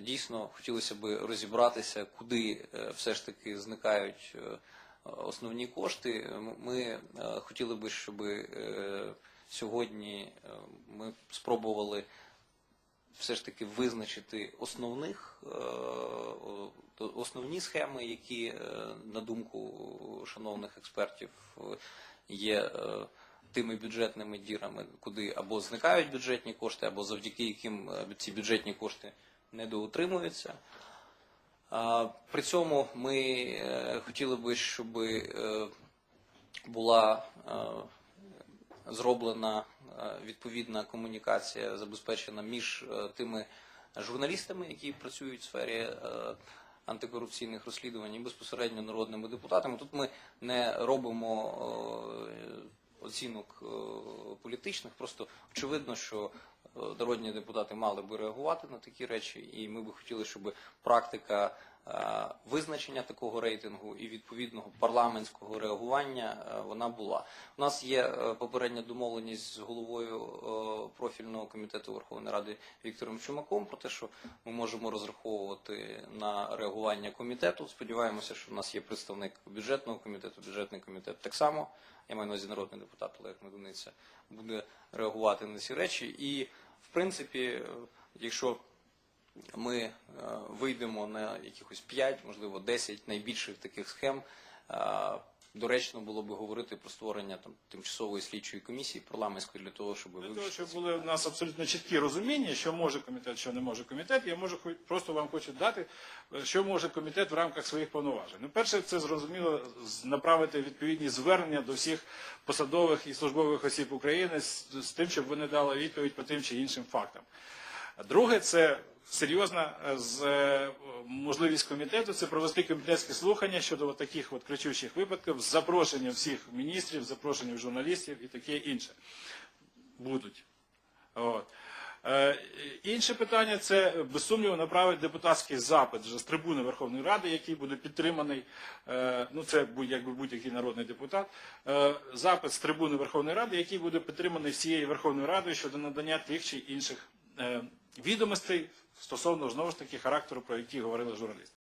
Дійсно, хотілося б розібратися, куди е, все ж таки зникають е, основні кошти. Ми е, хотіли би, щоб сьогодні ми спробували все ж таки визначити основних, основні схеми, які, на думку шановних експертів, є тими бюджетними дірами, куди або зникають бюджетні кошти, або завдяки яким ці бюджетні кошти недоутримуються. При цьому ми е, хотіли би, щоб е, була е, зроблена відповідна комунікація, забезпечена між тими журналістами, які працюють в сфері антикорупційних розслідувань, і безпосередньо народними депутатами. Тут ми не робимо оцінок політичних, просто очевидно, що народні депутати мали би реагувати на такі речі, і ми би хотіли, щоб практика е, визначення такого рейтингу і відповідного парламентського реагування е, вона була. У нас є е, попередня домовленість з головою профільного комітету Верховної Ради Віктором Чумаком про те, що ми можемо розраховувати на реагування комітету. Сподіваємося, що в нас є представник бюджетного комітету, бюджетний комітет так само. Я маю на увазі народний депутат Олег Медуниця буде реагувати на ці речі. І в принципі, е, якщо ми е, вийдемо на якихось 5, можливо 10 найбільших таких схем. Доречно було би говорити про створення там тимчасової слідчої комісії парламентської для того, щоб Для того, щоб були у нас абсолютно чіткі розуміння, що може комітет, що не може комітет, я можу просто вам хочу дати, що може комітет в рамках своїх повноважень. Ну, перше, це зрозуміло направити відповідні звернення до всіх посадових і службових осіб України з, з тим, щоб вони дали відповідь по тим чи іншим фактам. Друге, це серйозна е, з, е, можливість комітету це провести комітетські слухання щодо от таких от кричучих випадків з запрошенням всіх міністрів, запрошенням журналістів і таке інше. Будуть. От. Е, інше питання це без сумніву направити депутатський запит вже з трибуни Верховної Ради, який буде підтриманий. ну це якби будь-який народний депутат. запит з трибуни Верховної Ради, який буде підтриманий всією Верховною Радою щодо надання тих чи інших відомостей стосовно знову ж таки характеру, про які говорили журналісти.